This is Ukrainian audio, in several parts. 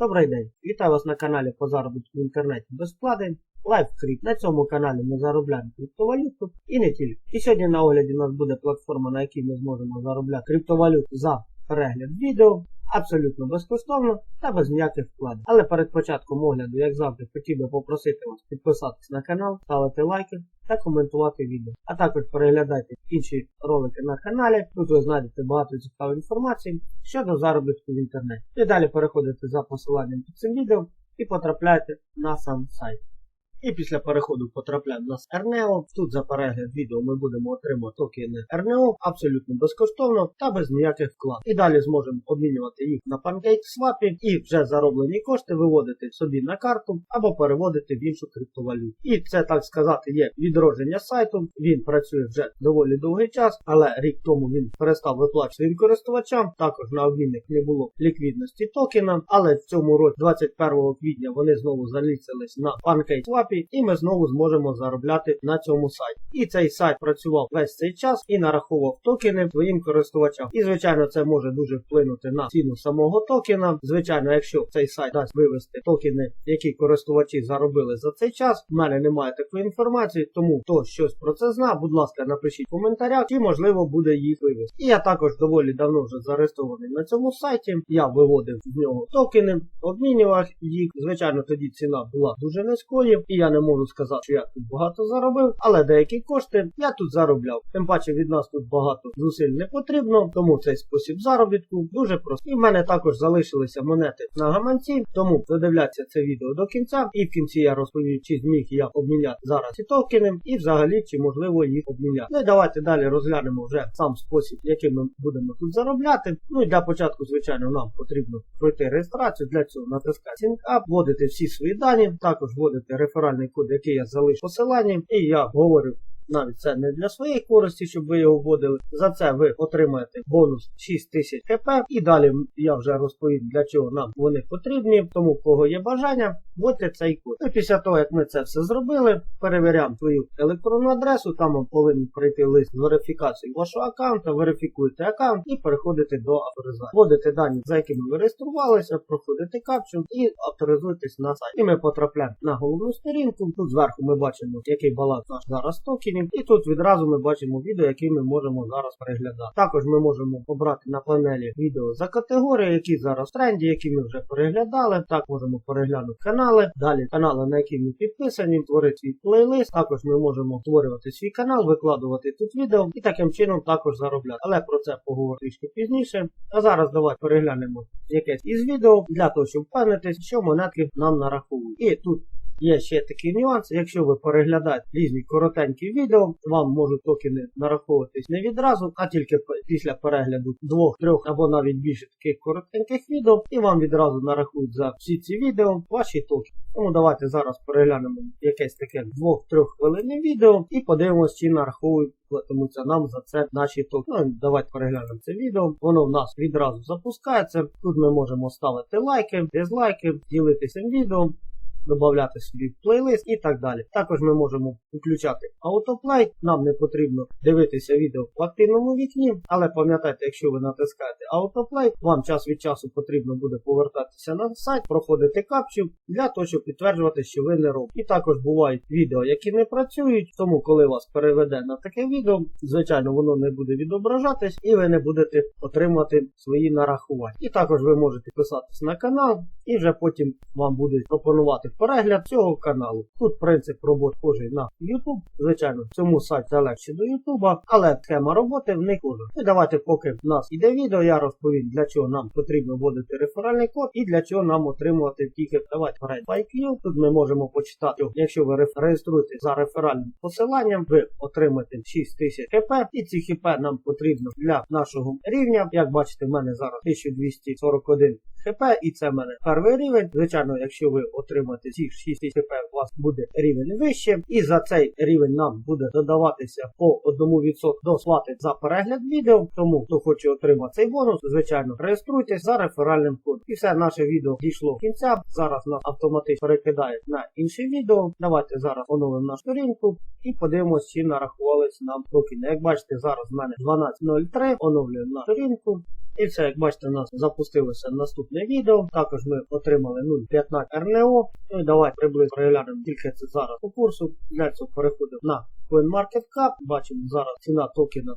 Добрий день! Вітаю вас на каналі по заробітку в інтернеті без вкладень. LiveCrypt. На цьому каналі ми заробляємо криптовалюту і не тільки. І сьогодні на огляді у нас буде платформа, на якій ми зможемо заробляти криптовалюту за перегляд відео. Абсолютно безкоштовно та без ніяких вкладень. Але перед початком огляду, як завжди, хотів би попросити вас підписатись на канал, ставити лайки та коментувати відео. А також переглядайте інші ролики на каналі. Тут ви знайдете багато цікавої інформації щодо заробітку в інтернеті. І далі переходите за посиланням під цим відео і потрапляйте на сам сайт. І після переходу потрапляємо на РНЕО. Тут за перегляд відео ми будемо отримати токени РНЕО абсолютно безкоштовно та без ніяких вклад. І далі зможемо обмінювати їх на PancakeSwap і вже зароблені кошти виводити собі на карту або переводити в іншу криптовалюту. І це так сказати є відродження сайту. Він працює вже доволі довгий час, але рік тому він перестав виплачувати користувачам. Також на обмінник не було ліквідності токена. Але в цьому році, 21 квітня, вони знову заліцились на PancakeSwap і ми знову зможемо заробляти на цьому сайті. І цей сайт працював весь цей час і нараховував токени своїм користувачам. І, звичайно, це може дуже вплинути на ціну самого токена. Звичайно, якщо цей сайт дасть вивести токени, які користувачі заробили за цей час, в мене немає такої інформації, тому хто щось про це зна, будь ласка, напишіть в коментарях, чи можливо буде їх вивести. І я також доволі давно вже зареєстрований на цьому сайті. Я виводив з нього токени, обмінював їх. Звичайно, тоді ціна була дуже низькою. І я не можу сказати, що я тут багато заробив, але деякі кошти я тут заробляв. Тим паче від нас тут багато зусиль не потрібно, тому цей спосіб заробітку дуже простий. І в мене також залишилися монети на гаманці, тому додивляться це відео до кінця. І в кінці я розповім, чи зміг я обміняти зараз ці токени, і взагалі чи можливо їх обміняти. Ну і давайте далі розглянемо вже сам спосіб, яким ми будемо тут заробляти. Ну і для початку, звичайно, нам потрібно пройти реєстрацію. Для цього натискати SyncUp, вводити всі свої дані, також вводити реферальний код, який я залишу посиланням, і я говорю навіть це не для своєї користі, щоб ви його вводили. За це ви отримаєте бонус 6000 хп. І далі я вже розповім, для чого нам вони потрібні. Тому в кого є бажання, вводьте цей код. І після того, як ми це все зробили, перевіряємо свою електронну адресу. Там вам повинен прийти лист з верифікацією вашого аккаунта, верифікуєте аккаунт і переходите до авторизації. Вводите дані, за якими ви реєструвалися, проходите капчу і авторизуєтесь на сайт. І ми потрапляємо на головну сторінку. Тут зверху ми бачимо, який баланс наш зараз токенів. І тут відразу ми бачимо відео, які ми можемо зараз переглядати. Також ми можемо обрати на панелі відео за категорії, які зараз в тренді, які ми вже переглядали. Так можемо переглянути канали. Далі канали, на які ми підписані, створити свій плейлист. Також ми можемо створювати свій канал, викладувати тут відео і таким чином також заробляти. Але про це поговоримо трішки пізніше. А зараз давайте переглянемо якесь із відео для того, щоб впевнитись, що монетки нам нараховують. І тут Є ще такий нюанс, якщо ви переглядаєте різні коротенькі відео, вам можуть токени нараховуватись не відразу, а тільки після перегляду двох, трьох або навіть більше таких коротеньких відео, і вам відразу нарахують за всі ці відео ваші токени. Тому давайте зараз переглянемо якесь таке 2-3 хвилинне відео і подивимося, чи нараховують платимуться нам за це наші токени. Ну, давайте переглянемо це відео. Воно в нас відразу запускається. Тут ми можемо ставити лайки, дизлайки, ділитися відео додати собі плейлист і так далі. Також ми можемо включати автоплей. Нам не потрібно дивитися відео в активному вікні, але пам'ятайте, якщо ви натискаєте автоплей, вам час від часу потрібно буде повертатися на сайт, проходити капчу для того, щоб підтверджувати, що ви не робите. І також бувають відео, які не працюють, тому коли вас переведе на таке відео, звичайно, воно не буде відображатись і ви не будете отримати свої нарахування. І також ви можете підписатися на канал, і вже потім вам будуть пропонувати перегляд цього каналу. Тут принцип роботи схожий на YouTube. Звичайно, цьому сайті легше до YouTube, але схема роботи в них схожа. І давайте, поки в нас іде відео, я розповім, для чого нам потрібно вводити реферальний код і для чого нам отримувати тільки. Давайте в IQ. Тут ми можемо почитати, якщо ви реєструєтесь за реферальним посиланням, ви отримаєте 6000 хп, і ці хп нам потрібно для нашого рівня. Як бачите, в мене зараз 1241 хп, і це в мене перший рівень. Звичайно, якщо ви отримаєте отримати ці 6 тисяч у вас буде рівень вище, і за цей рівень нам буде додаватися по 1% до сплати за перегляд відео. Тому хто хоче отримати цей бонус, звичайно, реєструйтесь за реферальним кодом. І все наше відео дійшло до кінця. Зараз нас автоматично перекидає на інше відео. Давайте зараз оновимо нашу сторінку і подивимось, чи нарахувались нам токени. Як бачите, зараз в мене 12.03, оновлюємо на сторінку. І все, як бачите, у нас запустилося наступне відео. Також ми отримали 0.15 РНО. Ну і давайте приблизно переглянемо тільки це зараз по курсу. Для цього переходимо на CoinMarketCap. Бачимо зараз ціна токена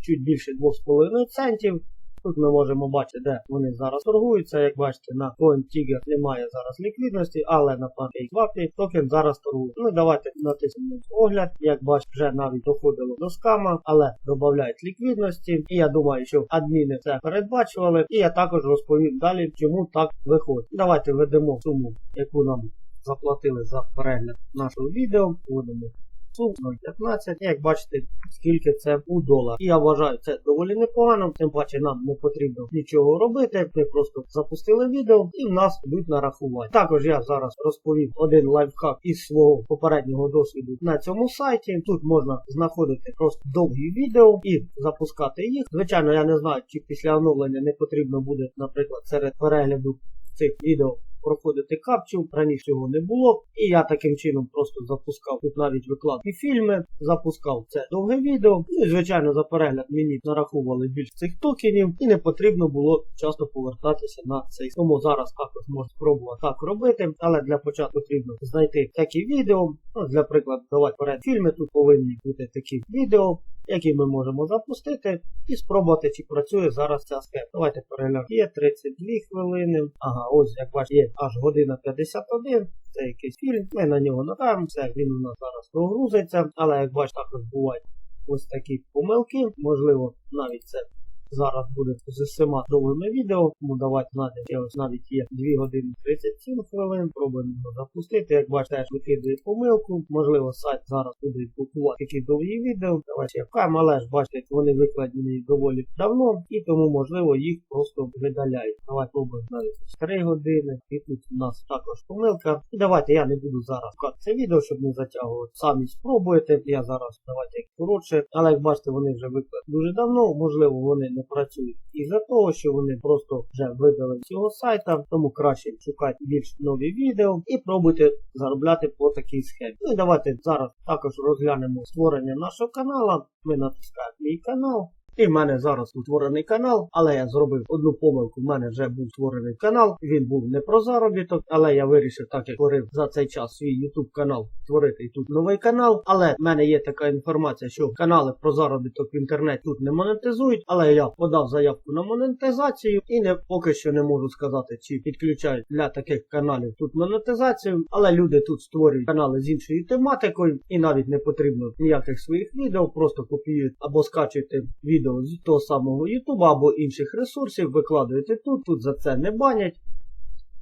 чуть більше 2,5 центів. Тут ми можемо бачити, де вони зараз торгуються. Як бачите, на CoinTiger немає зараз ліквідності, але на PancakeSwap токен зараз торгує. Ну давайте натиснемо огляд. Як бачите, вже навіть доходило до скама, але додають ліквідності. І я думаю, що адміни це передбачували. І я також розповім далі, чому так виходить. Давайте введемо суму, яку нам заплатили за перегляд нашого відео. Вводимо суму 0,15. І як бачите, скільки це у долар. Я вважаю це доволі непогано, тим паче нам не потрібно нічого робити. Ми просто запустили відео і в нас йдуть нарахування. Також я зараз розповім один лайфхак із свого попереднього досвіду на цьому сайті. Тут можна знаходити просто довгі відео і запускати їх. Звичайно, я не знаю, чи після оновлення не потрібно буде, наприклад, серед перегляду цих відео проходити капчу, раніше цього не було. І я таким чином просто запускав тут навіть викладки фільми, запускав це довге відео. Ну і звичайно за перегляд мені нараховували більше цих токенів, і не потрібно було часто повертатися на цей. Тому зараз також можна спробувати так робити, але для початку потрібно знайти такі відео. Ну, для прикладу, давати перед фільми. Тут повинні бути такі відео, які ми можемо запустити, і спробувати, чи працює зараз ця схема. Давайте переглянемо. Є 32 хвилини. Ага, ось як бачите, є аж година 51. Це якийсь фільм. Ми на нього надавимося, він у нас зараз прогрузиться. Але як бачите, також бувають ось такі помилки. Можливо, навіть це зараз буде з усіма довгими відео. Тому давайте знати, ось навіть є 2 години 37 хвилин. Пробуємо його запустити. Як бачите, теж викидає помилку. Можливо, сайт зараз буде блокувати такі довгі відео. Давайте чекаємо, але ж бачите, вони викладені доволі давно, і тому можливо їх просто видаляють. Давайте пробуємо навіть 3 години. І тут у нас також помилка. І давайте я не буду зараз шукати це відео, щоб не затягувати. Самі спробуєте. Я зараз давайте коротше. Але як бачите, вони вже викладені дуже давно. Можливо, вони не працюють із-за того, що вони просто вже видали цього сайта. Тому краще шукати більш нові відео і пробуйте заробляти по такій схемі. Ну і давайте зараз також розглянемо створення нашого каналу. Ми натискаємо мій канал. І в мене зараз утворений канал, але я зробив одну помилку. В мене вже був створений канал. Він був не про заробіток, але я вирішив, так як творив за цей час свій YouTube канал, створити тут новий канал. Але в мене є така інформація, що канали про заробіток в інтернеті тут не монетизують. Але я подав заявку на монетизацію і не поки що не можу сказати, чи підключають для таких каналів тут монетизацію. Але люди тут створюють канали з іншою тематикою, і навіть не потрібно ніяких своїх відео, просто копіюють або скачуєте відео з того самого YouTube або інших ресурсів, викладуєте тут, тут за це не банять.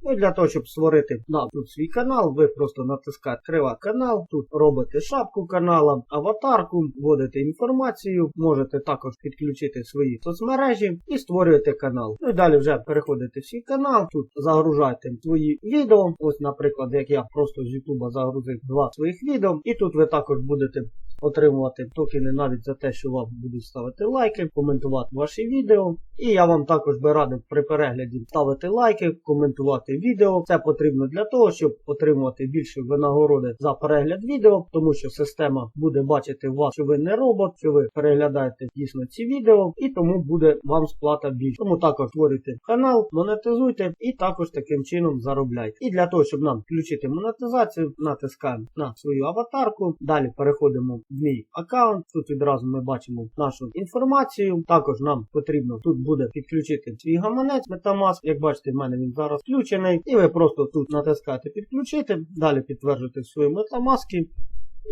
Ну для того, щоб створити нам тут свій канал, ви просто натискаєте «Кривати канал, тут робите шапку канала, аватарку, вводите інформацію, можете також підключити свої соцмережі і створюєте канал. Ну і далі вже переходите в свій канал, тут загружаєте свої відео. Ось, наприклад, як я просто з YouTube загрузив два своїх відео, і тут ви також будете отримувати токени навіть за те, що вам будуть ставити лайки, коментувати ваші відео. І я вам також би радив при перегляді ставити лайки, коментувати відео. Це потрібно для того, щоб отримувати більше винагороди за перегляд відео, тому що система буде бачити вас, що ви не робот, що ви переглядаєте дійсно ці відео, і тому буде вам сплата більше. Тому також створюйте канал, монетизуйте і також таким чином заробляйте. І для того, щоб нам включити монетизацію, натискаємо на свою аватарку. Далі переходимо в мій аккаунт. Тут відразу ми бачимо нашу інформацію. Також нам потрібно тут буде підключити свій гаманець Metamask. Як бачите, в мене він зараз включений. І ви просто тут натискаєте підключити, далі підтверджуєте свої Metamask.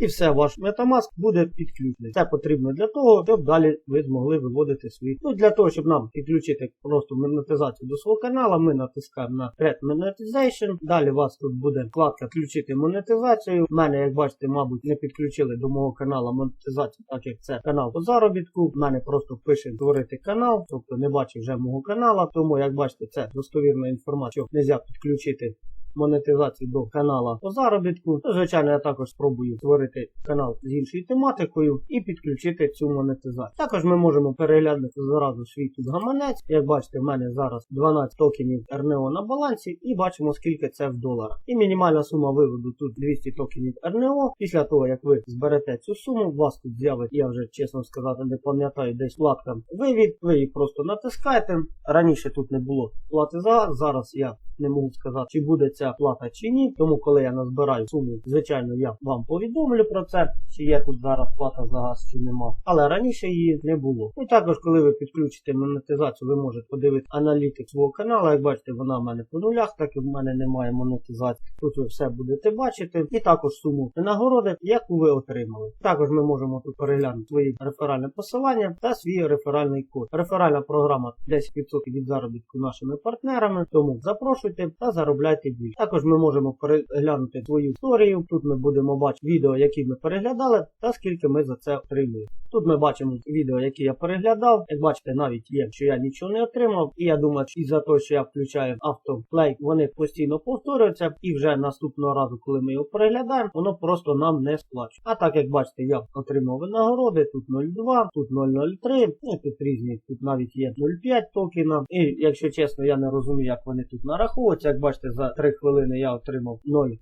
І все, ваш Metamask буде підключений. Це потрібно для того, щоб далі ви змогли виводити свої. Ну, для того, щоб нам підключити просто монетизацію до свого каналу, ми натискаємо на Red Monetization. Далі у вас тут буде вкладка Включити монетизацію. У мене, як бачите, мабуть, не підключили до мого каналу монетизацію, так як це канал по заробітку. У мене просто пише створити канал, тобто не бачив вже мого каналу. Тому, як бачите, це достовірна інформація, що не можна підключити монетизації до канала по заробітку. Ну, Звичайно, я також спробую створити канал з іншою тематикою і підключити цю монетизацію. Також ми можемо переглянути зразу свій тут гаманець. Як бачите, в мене зараз 12 токенів РНО на балансі, і бачимо, скільки це в доларах. І мінімальна сума виводу тут 200 токенів РНО. Після того, як ви зберете цю суму, вас тут з'явить, я вже чесно сказати, не пам'ятаю, десь вкладка вивід. Ви її просто натискаєте. Раніше тут не було плати за зараз я не можу сказати, чи буде ця плата чи ні. Тому коли я назбираю суму, звичайно, я вам повідомлю про це, чи є тут зараз плата за газ, чи нема. Але раніше її не було. І також, коли ви підключите монетизацію, ви можете подивитися аналітик свого каналу. Як бачите, вона в мене по нулях, так і в мене немає монетизації. Тут ви все будете бачити. І також суму нагороди, яку ви отримали. Також ми можемо тут переглянути свої реферальне посилання та свій реферальний код. Реферальна програма 10% від заробітку нашими партнерами. Тому запрошуйте та заробляйте більше. Також ми можемо переглянути свою історію. Тут ми будемо бачити відео, які ми переглядали, та скільки ми за це отримуємо. Тут ми бачимо відео, які я переглядав. Як бачите, навіть є, що я нічого не отримав. І я думаю, що із-за того, що я включаю автоплей, вони постійно повторюються. І вже наступного разу, коли ми його переглядаємо, воно просто нам не сплачує. А так як бачите, я отримав винагороди. Тут 0,2, тут 0,03, ну тут різні, тут навіть є 0,5 токена. І якщо чесно, я не розумію, як вони тут нараховуються. Як бачите, за 3 хвилини я отримав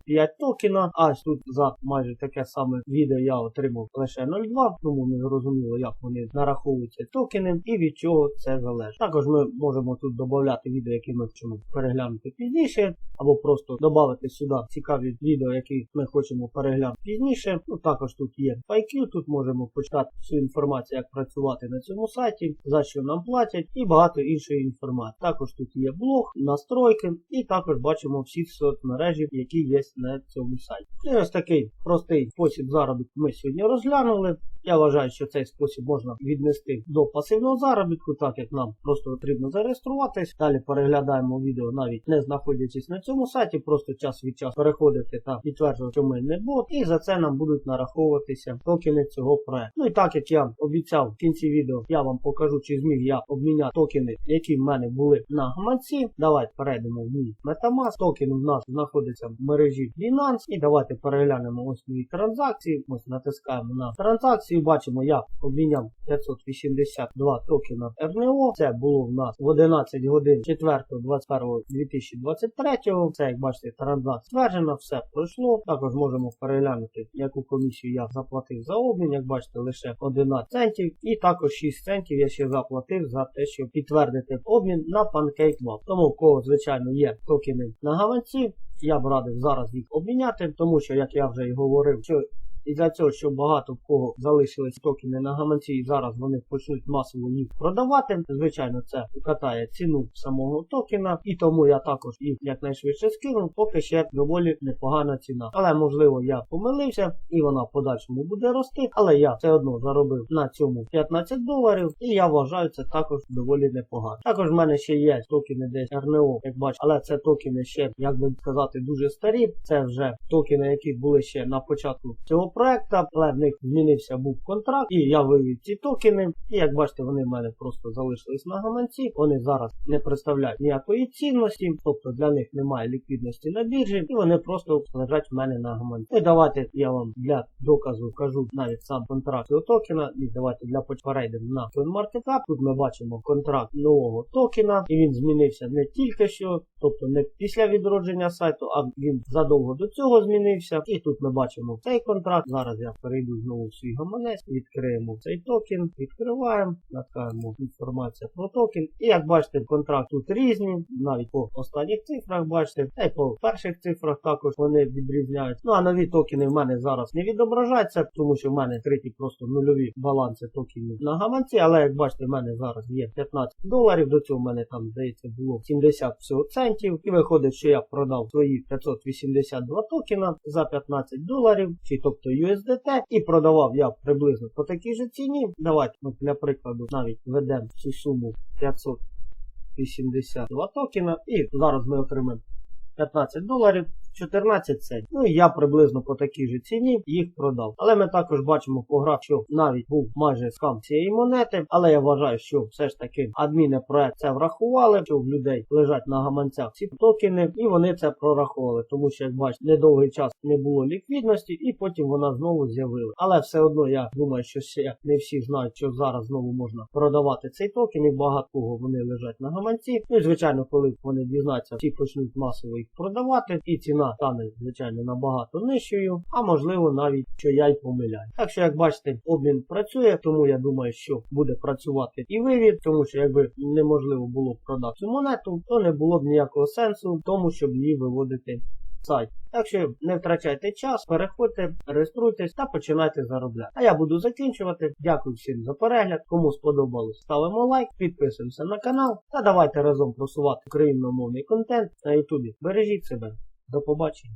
0,5 токена. А тут за майже таке саме відео я отримав лише 0,2, тому не зрозуміло, як вони нараховуються токени і від чого це залежить. Також ми можемо тут додати відео, які ми хочемо переглянути пізніше, або просто додати сюди цікаві відео, які ми хочемо переглянути пізніше. Ну також тут є FAQ, тут можемо почитати всю інформацію, як працювати на цьому сайті, за що нам платять, і багато іншої інформації. Також тут є блог, настройки, і також бачимо всі соцмережі, які є на цьому сайті. І ось такий простий спосіб заробітку ми сьогодні розглянули. Я вважаю, що цей спосіб можна віднести до пасивного заробітку, так як нам просто потрібно зареєструватись. Далі переглядаємо відео, навіть не знаходячись на цьому сайті, просто час від часу переходити та підтверджувати, що ми не бот, і за це нам будуть нараховуватися токени цього проекту. Ну і так як я обіцяв в кінці відео, я вам покажу, чи зміг я обміняти токени, які в мене були на гаманці. Давайте перейдемо в мій Metamask. Токен у нас знаходиться в мережі Binance. І давайте переглянемо ось мої транзакції. Ось натискаємо на транзакцію. Бачимо, я обміняв 582 токена РНО. Це було в нас в 11 годин 4.21.2023. Це, як бачите, транзакція стверджена, все пройшло. Також можемо переглянути, яку комісію я заплатив за обмін. Як бачите, лише 11 центів. І також 6 центів я ще заплатив за те, щоб підтвердити обмін на PancakeSwap. Тому в кого, звичайно, є токени на гаманці. Я б радив зараз їх обміняти, тому що, як я вже і говорив, що і за цього, що багато в кого залишились токени на гаманці, і зараз вони почнуть масово їх продавати. Звичайно, це катає ціну самого токена, і тому я також їх якнайшвидше скинув, поки ще доволі непогана ціна. Але можливо я помилився, і вона в подальшому буде рости. Але я все одно заробив на цьому 15 доларів, і я вважаю це також доволі непогано. Також в мене ще є токени десь РНО, як бачите, але це токени ще, як би сказати, дуже старі. Це вже токени, які були ще на початку цього проекта, але в них змінився був контракт, і я вивів ці токени. І як бачите, вони в мене просто залишились на гаманці. Вони зараз не представляють ніякої цінності, тобто для них немає ліквідності на біржі, і вони просто лежать в мене на гаманці. І давайте я вам для доказу кажу навіть сам контракт цього токена. І давайте для перейдемо на CoinMarketCap. Тут ми бачимо контракт нового токена, і він змінився не тільки що, тобто не після відродження сайту, а він задовго до цього змінився. І тут ми бачимо цей контракт. Зараз я перейду знову в свій гаманець, відкриємо цей токен, відкриваємо, натискаємо інформація про токен. І як бачите, контракт тут різні, навіть по останніх цифрах бачите, та й по перших цифрах також вони відрізняються. Ну а нові токени в мене зараз не відображаються, тому що в мене відкриті просто нульові баланси токенів на гаманці. Але як бачите, в мене зараз є 15 доларів. До цього в мене там здається було 70 всього центів. І виходить, що я продав свої 582 токена за 15 доларів, чи тобто USDT, і продавав я приблизно по такій же ціні. Давайте ми для прикладу навіть введемо цю суму 582 токена, і зараз ми отримаємо 15 доларів. 14 центів. Ну і я приблизно по такій же ціні їх продав. Але ми також бачимо по граф, що навіть був майже скам цієї монети. Але я вважаю, що все ж таки адміни проект це врахували, що в людей лежать на гаманцях ці токени, і вони це прорахували. Тому що, як бачите, недовгий час не було ліквідності, і потім вона знову з'явила. Але все одно я думаю, що ще не всі знають, що зараз знову можна продавати цей токен, і багато вони лежать на гаманці. Ну і звичайно, коли вони дізнаються, всі почнуть масово їх продавати, і ціна стане, звичайно, набагато нижчою, а можливо навіть що я й помиляю. Так що, як бачите, обмін працює, тому я думаю, що буде працювати і вивід, тому що якби неможливо було продати цю монету, то не було б ніякого сенсу в тому, щоб її виводити сайт. Так що не втрачайте час, переходьте, реєструйтесь та починайте заробляти. А я буду закінчувати. Дякую всім за перегляд. Кому сподобалось, ставимо лайк, підписуємося на канал та давайте разом просувати україномовний контент на ютубі. Бережіть себе. До побачення.